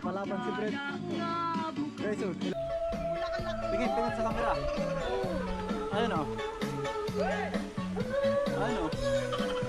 favorite. Guys, so, tingin, tingin sa camera. Ayun o. Ayun o.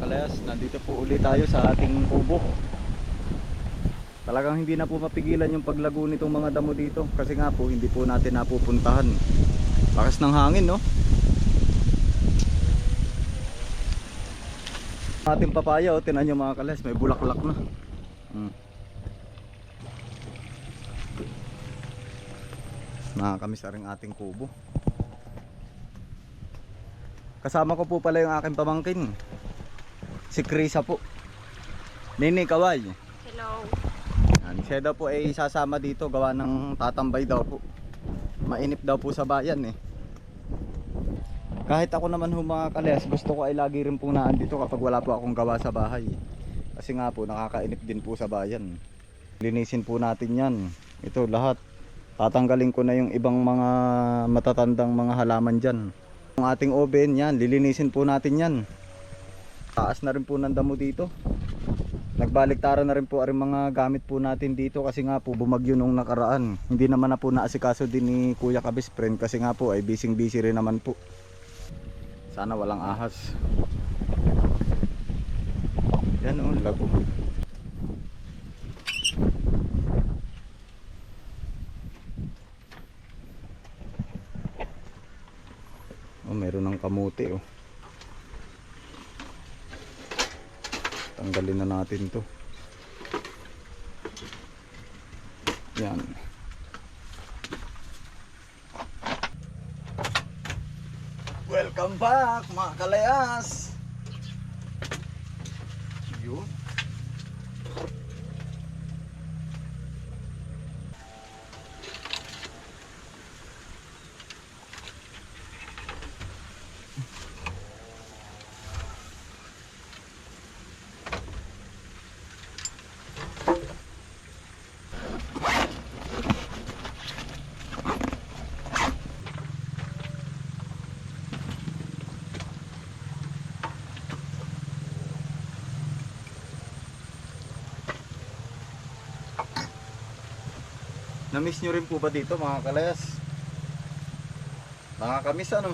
kalayas, nandito po ulit tayo sa ating kubo. Talagang hindi na po mapigilan yung paglago nitong mga damo dito kasi nga po hindi po natin napupuntahan. Lakas ng hangin no. Ating papaya oh, tinan nyo mga kalayas, may bulaklak na. Hmm. Nakakamiss na rin ating kubo. Kasama ko po pala yung aking pamangkin. Si Krisa po. Nini Kaway. Hello. Yan, siya daw po ay sasama dito gawa ng tatambay daw po. Mainip daw po sa bayan eh. Kahit ako naman ho mga kalyas, gusto ko ay lagi rin po naan dito kapag wala po akong gawa sa bahay. Kasi nga po nakakainip din po sa bayan. Linisin po natin yan. Ito lahat. Tatanggalin ko na yung ibang mga matatandang mga halaman dyan. Ang ating oven yan, lilinisin po natin yan. Taas na rin po ng damo dito. Nagbaliktaran na rin po ang mga gamit po natin dito kasi nga po bumagyo nung nakaraan. Hindi naman na po naasikaso din ni Kuya Kabis friend kasi nga po ay busy busy rin naman po. Sana walang ahas. Yan o, lago. Oh, meron ng kamuti oh. Tanggalin na natin to. Yan. Welcome back mga kalayas. Yun. Na-miss nyo rin po ba dito mga kalayas? Nakakamiss ano?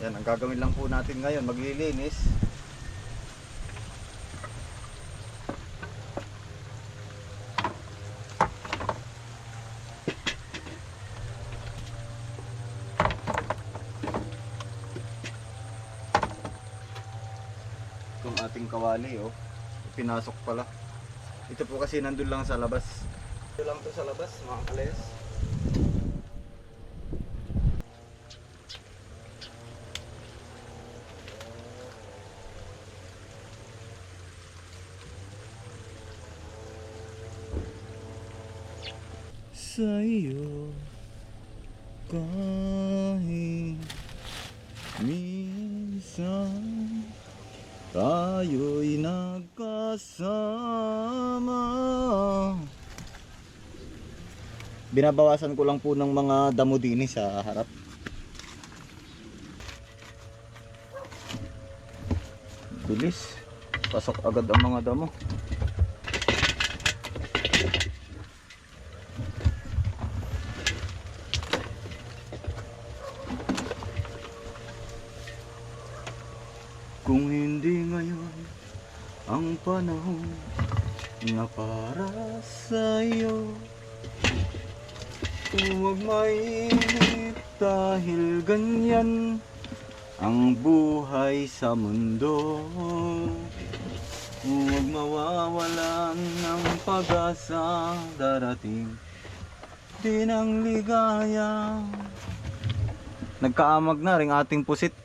Yan, ang gagawin lang po natin ngayon, maglilinis. Itong ating kawali oh, pinasok pala. Ito po kasi nandun lang sa labas. Ito lang to sa labas, mga kales. Binabawasan ko lang po ng mga damo dini sa harap. Bilis. Pasok agad ang mga damo. Kung hindi ngayon ang panahon na para sa'yo Huwag mainip dahil ganyan ang buhay sa mundo. Huwag mawawalan ng pag-asa darating din ang ligaya. Nagkaamag na ring ating pusit.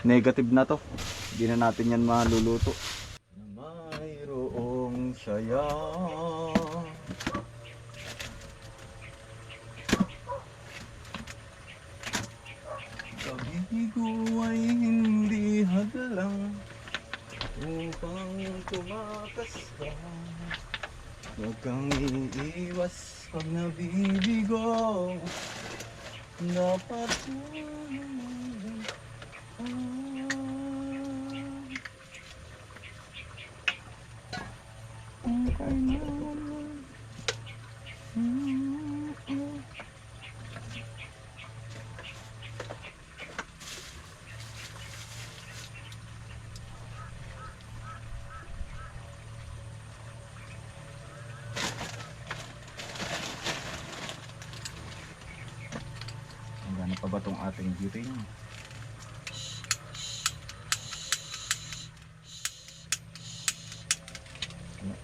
Negative na to. Hindi na natin yan maluluto. Mayroong saya Ikaw ay hindi hadlang upang tumakas ka. Huwag kang iiwas pag nabibigo. Dapat mo Ang karma. Ating butane? Ano.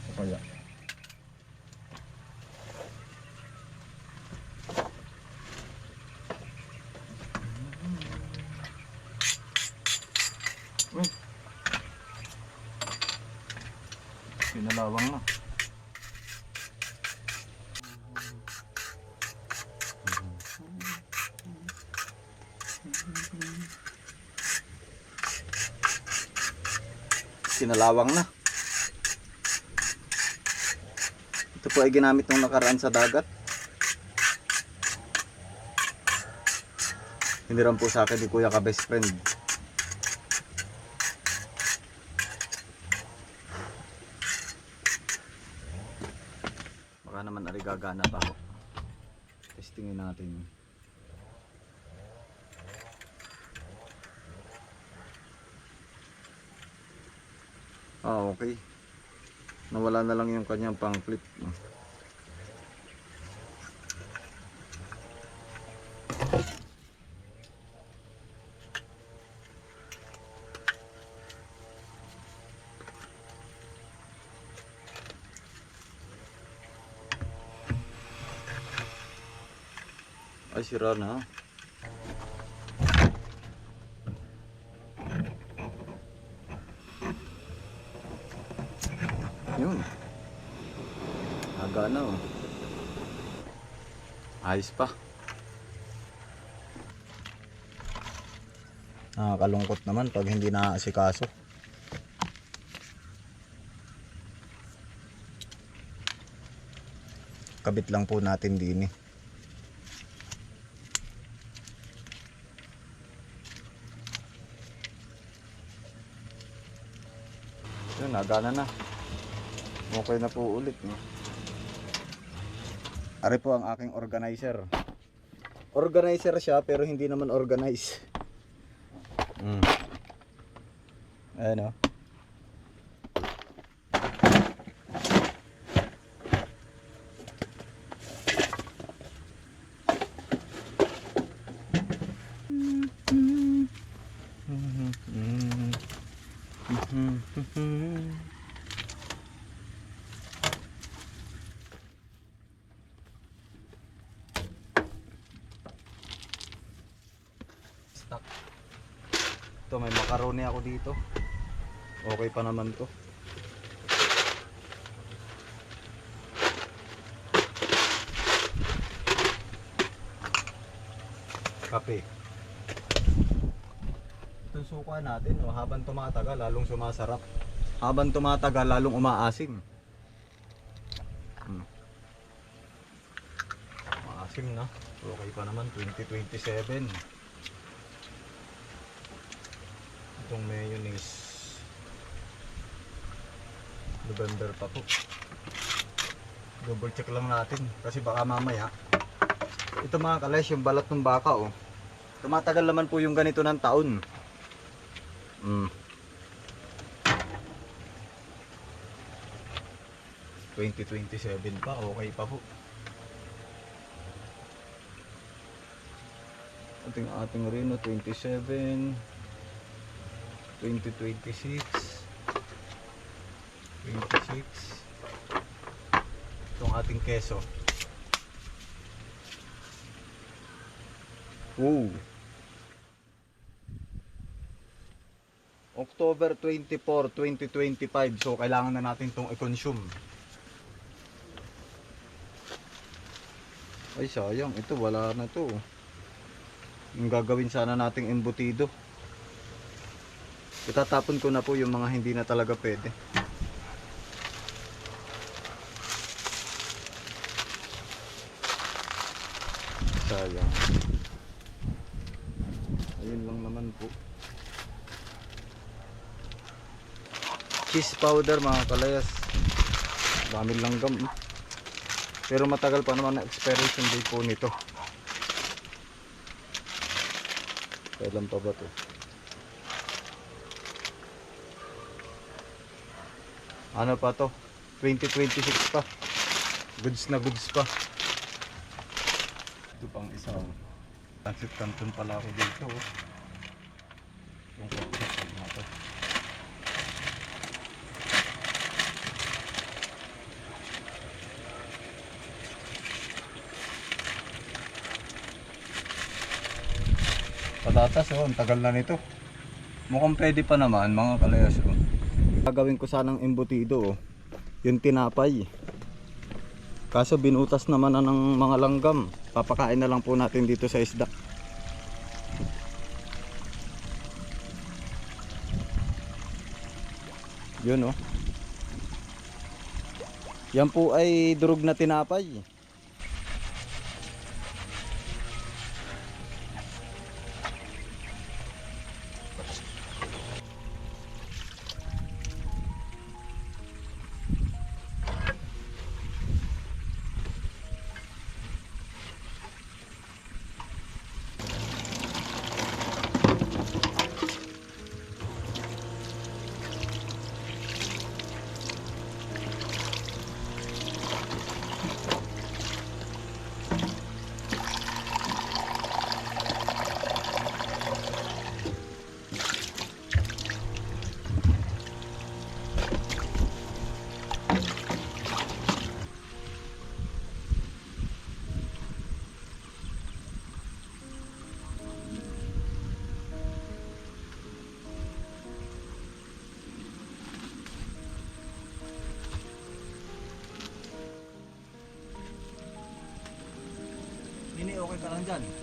Ano kaya? Uy. Pinalawang na. Sinalawang na. Ito po ay ginamit nung nakaraan sa dagat. Hindi rin po sa akin ni Kuya ka best friend. Baka naman arigagana pa ako. Testingin natin. Ah, okay. Nawala na lang yung kanyang pang flip. Ay, sira na. Yun. Aga na oh. Ayos pa. Nakakalungkot naman pag hindi naaasikaso. Kabit lang po natin din eh. Yun, nagana na. Okay na po ulit. No? Ari po ang aking organizer. Organizer siya pero hindi naman organize. Mm. Ayan o. Stock. Ito may macaroni ako dito. Okay pa naman to. Kape. Ito yung suka natin, no? habang tumatagal, lalong sumasarap. Habang tumatagal, lalong umaasim. Hmm. Maasim na. Okay pa naman, 2027. Itong mayonnaise. November pa po. Double check lang natin kasi baka mamaya. Ito mga kales, yung balat ng baka oh. Tumatagal naman po yung ganito ng taon. Mm. 2027 pa, okay pa po. Ating ating Reno 27 2026 26 Itong ating keso. Ooh. October 24, 2025 So kailangan na natin itong i-consume. Ay sayang, ito wala na to. Yung gagawin sana nating embutido Itatapon ko na po yung mga hindi na talaga pwede. Sayang. Ayun lang naman po. Cheese powder mga kalayas. Dami langgam. eh. Pero matagal pa naman na expiration date po nito. Kailan pa ba to? Ano pa to? 2026 pa. Goods na goods pa. Ito pang isa. oh. Transit canton pala ako dito. oh. Yung na to. Patatas oh, ang tagal na nito. Mukhang pwede pa naman mga kalayas oh. Gagawin ko sanang embutido oh. Yung tinapay. Kaso binutas naman na ng mga langgam. Papakain na lang po natin dito sa isda. Yun oh. Yan po ay durog na tinapay. Ka?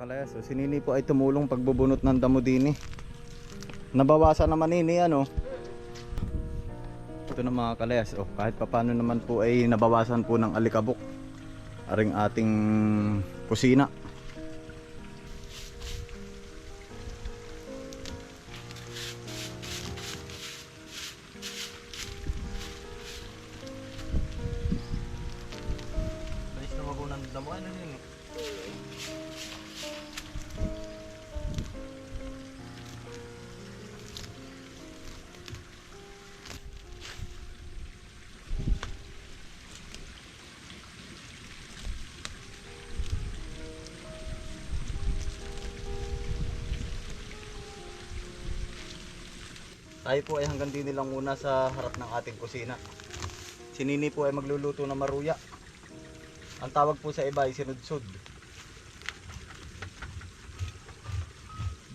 Kalayas. So, si Nini po ay tumulong pagbubunot ng damo din eh. Nabawasan naman Nini ano. Ito na mga kalayas. Oh, kahit papano naman po ay nabawasan po ng alikabok. Aring ating kusina. Tayo po ay hanggang din lang muna sa harap ng ating kusina. Si Nini po ay magluluto ng maruya. Ang tawag po sa iba ay sinudsud.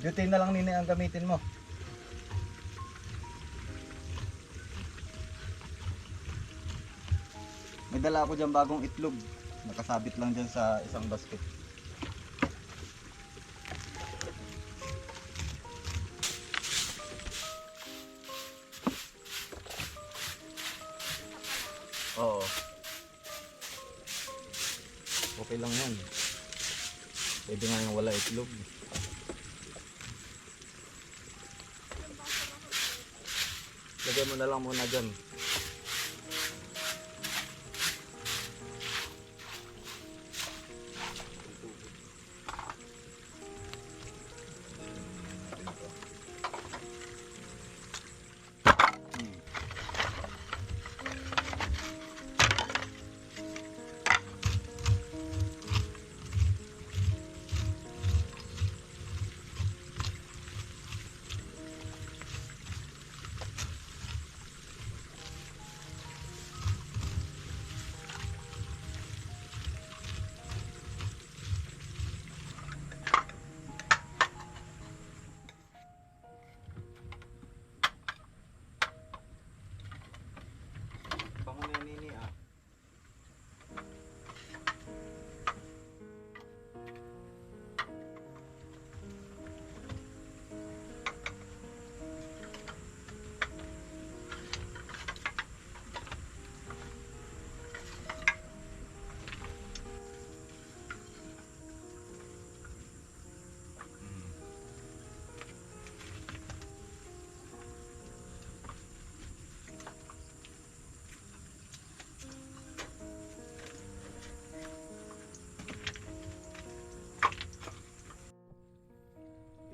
Butane na lang Nini ang gamitin mo. May dala ako dyan bagong itlog. Nakasabit lang dyan sa isang basket. Oo. Okay lang yan. Pwede nga yung wala itlog. Lagyan mo na lang muna dyan.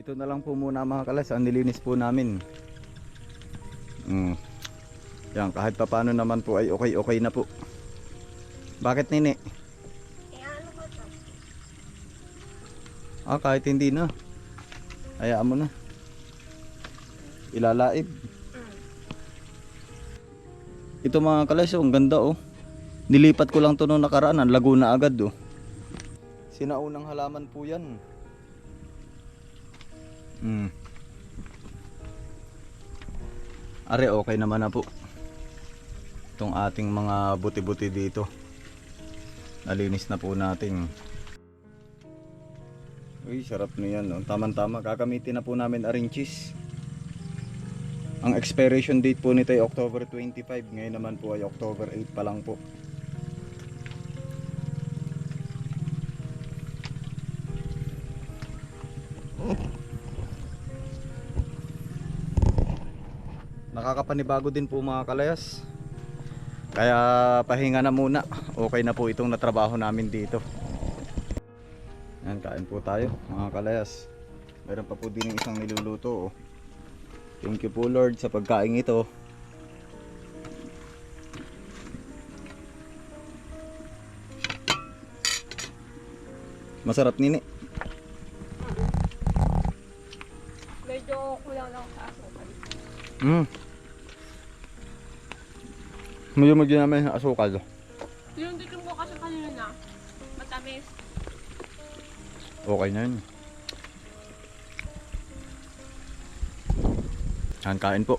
Ito na lang po muna mga kalas, ang nilinis po namin. Mm. Yan, kahit pa paano naman po ay okay okay na po. Bakit nini? Eh, ano? Ah, kahit hindi na. Hayaan mo na. Ilalaib. Mm. Ito mga kalas, oh, ang ganda oh. Nilipat ko lang to noong nakaraan, ang lago na agad oh. Sinaunang halaman po yan. Hmm. Are okay naman na po. Itong ating mga buti-buti dito. Nalinis na po natin. Uy, sarap na yan. Oh. Tama-tama. Kakamitin na po namin aring cheese. Ang expiration date po nito ay October 25. Ngayon naman po ay October 8 pa lang po. Nakakapanibago din po mga kalayas. Kaya pahinga na muna. Okay na po itong natrabaho namin dito. Yan, kain po tayo mga kalayas. Meron pa po din isang niluluto. Oh. Thank you po Lord sa pagkain ito. Masarap nini. Mm. Medyo medyo namin asukal. Yung tikim ko kasi kanina, matamis. Okay na yun. Yan, kain po.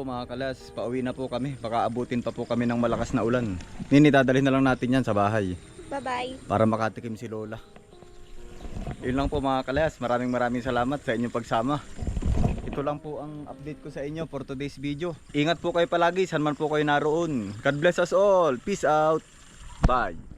Po mga kalas, pauwi na po kami. Baka abutin pa po kami ng malakas na ulan. Nini, dadalhin na lang natin yan sa bahay Bye-bye. para makatikim si Lola. Yun lang po mga kalas. Maraming maraming salamat sa inyong pagsama. Ito lang po ang update ko sa inyo for today's video. Ingat po kayo palagi, saan man po kayo naroon. God bless us all. Peace out. Bye.